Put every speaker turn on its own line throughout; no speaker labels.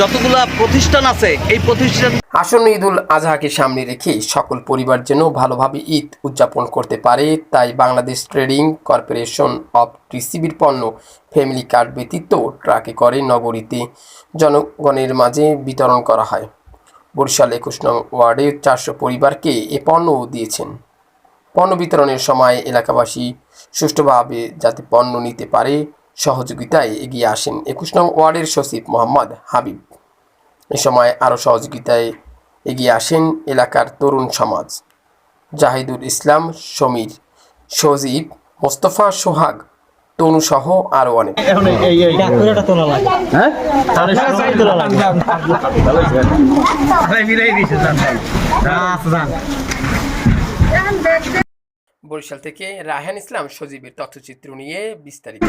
যতগুলা প্রতিষ্ঠান আছে, এই প্রতিষ্ঠান
আসন্ন ঈদুল আজহাকে সামনে রেখে সকল পরিবার যেন ভালোভাবে ঈদ উদযাপন করতে পারে, তাই বাংলাদেশ ট্রেডিং কর্পোরেশন অফ টিসিবির পণ্য, ফ্যামিলি কার্ড ব্যতীত ট্রাকে করে নগরীতে জনগণের মাঝে বিতরণ করা হয়। বরিশাল একুশ নং ওয়ার্ডে চারশো পরিবারকে এ পণ্য দিয়েছেন। পণ্য বিতরণের সময় এলাকাবাসী সুষ্ঠুভাবে যাতে পণ্য নিতে পারে সহযোগিতায় এগিয়ে আসেন একুশ নং ওয়ার্ডের সচিব মোহাম্মদ হাবিব। এ সময় আরও সহযোগিতায় এগিয়ে আসেন এলাকার তরুণ সমাজ। জাহিদুল ইসলাম সমীর সজীব মোস্তফা সোহাগ তনুসহ আরও অনেক। বরিশাল থেকে রায়হান ইসলাম সজীবের তথ্যচিত্র নিয়ে বিস্তারিত।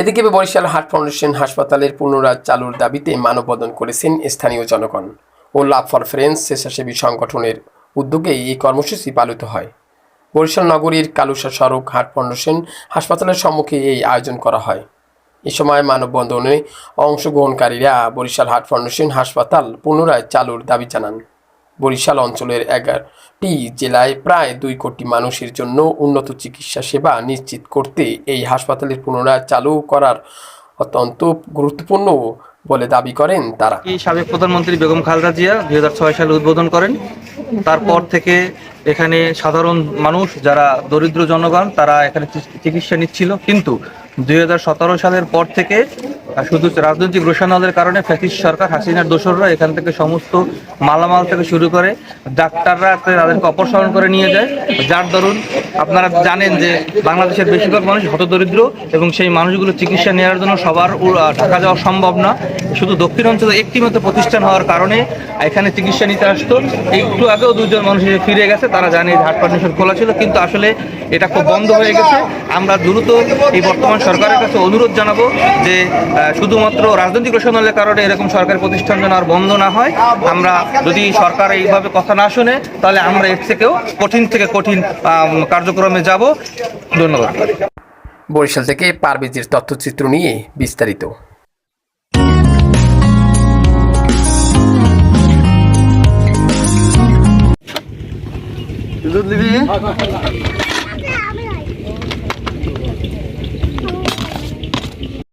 এদিকে বরিশাল হাট ফাউন্ডেশন হাসপাতালের পুনরায় চালুর দাবিতে মানববন্ধন করেছেন স্থানীয় জনগণ। ও লাভ ফর ফ্রেন্স স্বেচ্ছাসেবী সংগঠনের উদ্যোগে এই কর্মসূচি পালিত হয়। বরিশাল নগরীর কালুসা সড়ক হাট ফাউন্ডেশন হাসপাতালের সম্মুখে এই আয়োজন করা হয়। এ সময় মানববন্ধনে অংশগ্রহণকারীরা বরিশাল হাট ফাউন্ডেশন হাসপাতাল পুনরায় চালুর দাবি জানান। বরিশাল অঞ্চলের এগারোটি জেলায় প্রায় দুই কোটি মানুষের জন্য উন্নত চিকিৎসা সেবা নিশ্চিত করতে এই হাসপাতালের পুনরায় চালু করার অত্যন্ত গুরুত্বপূর্ণ বলে দাবি করেন তারা।
এই সাবেক প্রধানমন্ত্রী বেগম খালেদা জিয়া দুই হাজার ছয় সালে উদ্বোধন করেন। তারপর থেকে এখানে সাধারণ মানুষ যারা দরিদ্র জনগণ, তারা এখানে চিকিৎসা নিচ্ছিল। কিন্তু দুই হাজার সতেরো সালের পর থেকে শুধু রাজনৈতিক রোশানলের কারণে ফ্যাসিস্ট সরকার, হাসিনার দোসররা এখান থেকে সমস্ত মালামাল থেকে শুরু করে ডাক্তাররা তাদেরকে অপসারণ করে নিয়ে যায়। যার দরুন আপনারা জানেন যে বাংলাদেশের বেশিরভাগ মানুষ হতদরিদ্র এবং সেই মানুষগুলো চিকিৎসা নেওয়ার জন্য সবার ঢাকা যাওয়া সম্ভব না। শুধু দক্ষিণ অঞ্চলে একটি মাত্র প্রতিষ্ঠান হওয়ার কারণে এখানে চিকিৎসা নিতে আসতো। একটু আগেও দুজন মানুষ ফিরে গেছে তারা জানে ফাউন্ডেশন খোলা ছিল কিন্তু আসলে এটা খুব বন্ধ হয়ে গেছে। আমরা দ্রুত এই বর্তমান সরকারের কাছে অনুরোধ জানাব যে শুধুমাত্র রাজনৈতিক রোশনালের কারণে এরকম সরকারি প্রতিষ্ঠান যেন আর বন্ধ না হয়। আমরা যদি সরকার এইভাবে কথা না শুনে তাহলে আমরা এর থেকেও কঠিন থেকে কঠিন আম, কার্যক্রমে যাব। ধন্যবাদ।
বরিশাল থেকে পারবেজির তথ্যচিত্র নিয়ে বিস্তারিত।
দুধ নিবি